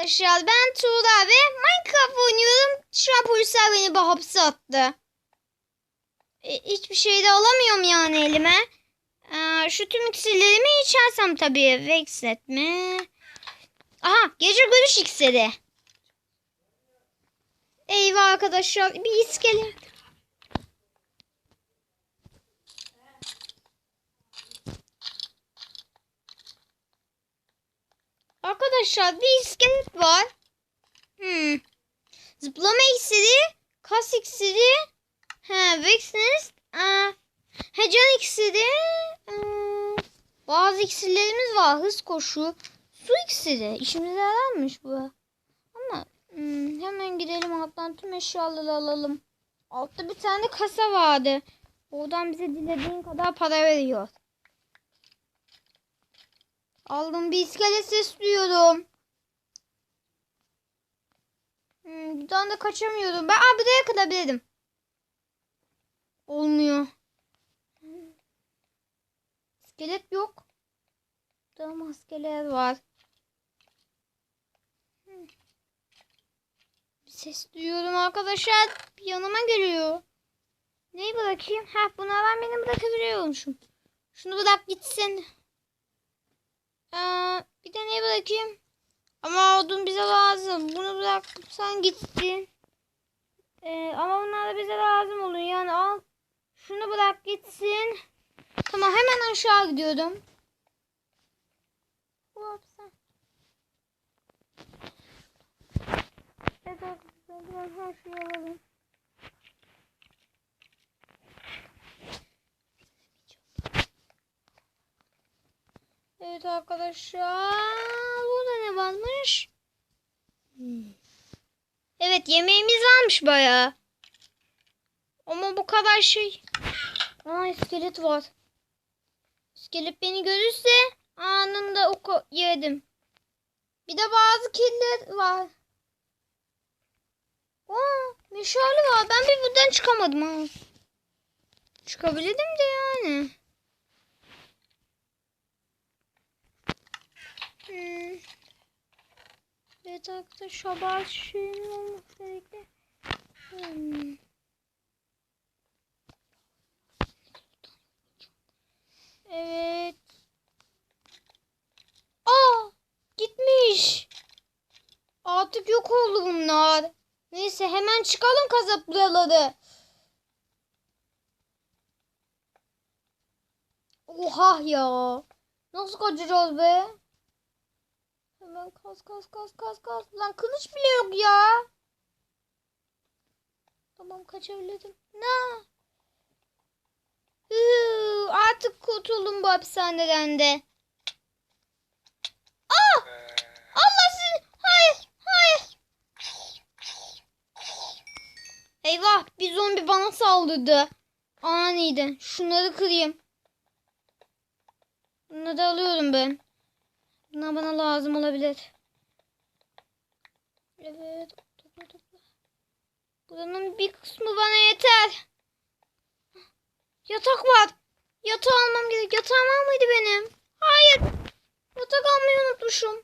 Arkadaşlar ben Tuğla ve Minecraft oynuyorum. Şu an polisler beni bu hapse attı. E, hiçbir şey de alamıyorum yani elime. Ee, şu tüm iksirlerimi içersem tabii. Vexlet mi? Aha gece görüş iksiri. Eyvah arkadaşlar bir iskelet. Arkadaşlar bir iskelet var. Hmm. Zıplama iksiri, kas iksiri, he, Vexnest, aa, he, can iksiri, aa, bazı iksirlerimiz var. Hız koşu, su iksiri. İşimize yararmış bu. Ama hmm, hemen gidelim alttan tüm eşyaları alalım. Altta bir tane kasa vardı. Oradan bize dilediğin kadar para veriyor. Aldım bir iskelet ses duyuyorum. Hmm, buradan da kaçamıyorum. Ben aa, buraya kadar Olmuyor. İskelet yok. Burada maskeler var. Bir ses duyuyorum arkadaşlar. Bir yanıma geliyor. Neyi bırakayım? Ha bunu ben beni bırakabiliyormuşum. Şunu bırak gitsin. Ee, bir de ne bırakayım? Ama odun bize lazım. Bunu bırak sen gitsin. Ee, ama bunlar da bize lazım oluyor. Yani al. Şunu bırak gitsin. Tamam hemen aşağı sen. Evet arkadaşlar her şeyi alalım. Evet arkadaşlar. Burada ne varmış? Hmm. Evet yemeğimiz varmış baya. Ama bu kadar şey. Aa iskelet var. İskelet beni görürse anında oku yedim. Bir de bazı kediler var. Aa meşale var. Ben bir buradan çıkamadım ha. Çıkabilirdim de yani. Hmm. Evet arkadaşlar bazı şeyin olması gerekli. Evet. Aa, gitmiş. Artık yok oldu bunlar. Neyse hemen çıkalım kasap buraları. Oha ya. Nasıl kaçacağız be? Hemen kas kas kas kas kas. Lan kılıç bile yok ya. Tamam kaçabildim. Ne? Hıı, artık kurtuldum bu hapishaneden de. Aa! Allah sizi. Hayır. Hayır. Eyvah bir zombi bana saldırdı. Aniden. Şunları kırayım. Bunları alıyorum ben. Bunlar bana lazım olabilir. Evet. Topla topla. Buranın bir kısmı bana yeter. Yatak var. Yatağı almam gerek. Yatağım var mıydı benim? Hayır. Yatak almayı unutmuşum.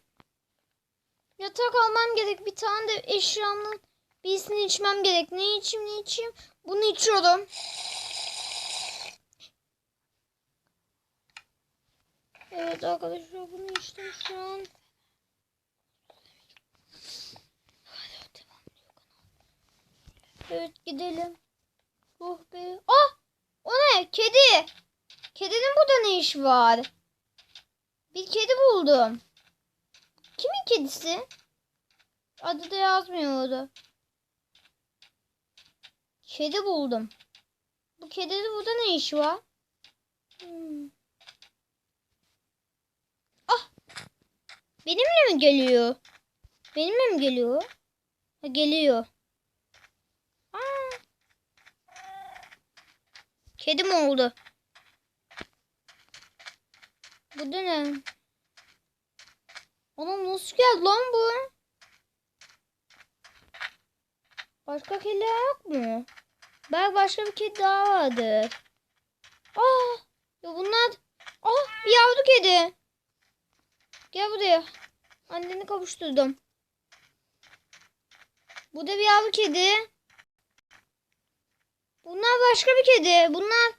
Yatak almam gerek. Bir tane de eşyamın birisini içmem gerek. Ne içeyim ne içeyim? Bunu içiyorum. Evet arkadaşlar bunu içtim şu an. Evet gidelim. Oh be. Ah! O ne? Kedi. Kedinin burada ne işi var? Bir kedi buldum. Kimin kedisi? Adı da yazmıyordu. Kedi buldum. Bu kedinin burada ne işi var? Hmm. Benimle mi geliyor? Benimle mi geliyor? Ha, geliyor. Aa! Kedi mi oldu? Bu da ne? Anam nasıl geldi lan bu? Başka kediler yok mu? Belki başka bir kedi daha vardır. Aa, ya bunlar... Ah bir yavru kedi. Gel buraya. Anneni kavuşturdum. Bu da bir yavru kedi. Bunlar başka bir kedi. Bunlar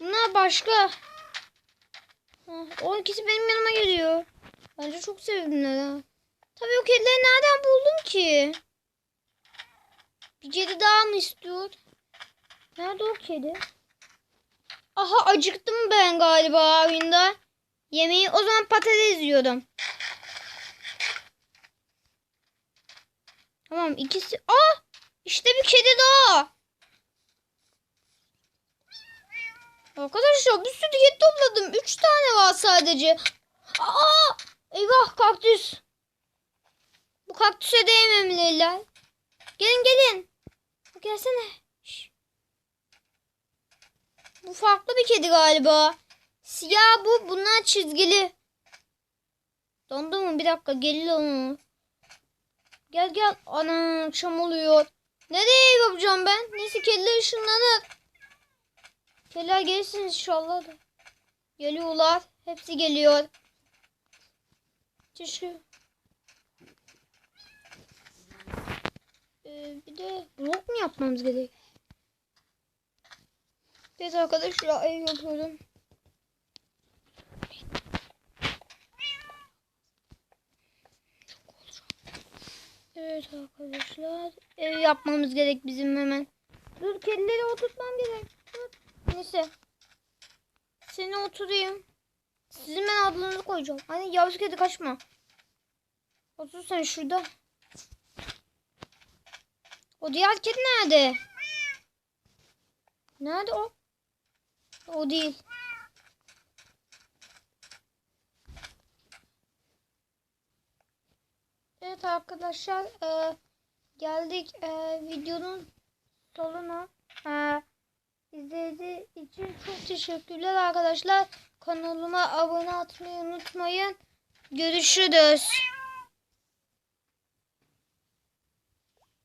bunlar başka. O ikisi benim yanıma geliyor. Bence çok sevimliler. Tabii o kedileri nereden buldum ki? Bir kedi daha mı istiyor? Nerede o kedi? Aha acıktım ben galiba oyunda. Yemeği o zaman patates yiyordum. Tamam ikisi. Aa işte bir kedi daha. Arkadaşlar bir sürü kedi topladım. Üç tane var sadece. Aa eyvah kaktüs. Bu kaktüse değmemeliler. Gelin gelin. Gelsene. Şş. Bu farklı bir kedi galiba. Siyah bu. Bunlar çizgili. Dondu mu? Bir dakika. Gelin onu. Gel gel. Ana akşam oluyor. Nereye yapacağım ben? Neyse kediler ışınlanır. Kediler gelsin inşallah. da. Geliyorlar. Hepsi geliyor. Teşekkür. Ee, bir de blok mu yapmamız gerek? Evet arkadaşlar ev yapıyorum. Evet arkadaşlar ev yapmamız gerek bizim hemen. Dur kedileri oturtmam gerek. Dur. Neyse. Seni oturayım. Sizin ben adlarınızı koyacağım. Hani yavru kedi kaçma. Otur sen şurada. O diğer kedi nerede? Nerede o? O değil. Evet arkadaşlar e, geldik e, videonun sonuna. E, izlediğiniz için çok teşekkürler arkadaşlar. Kanalıma abone olmayı unutmayın. Görüşürüz.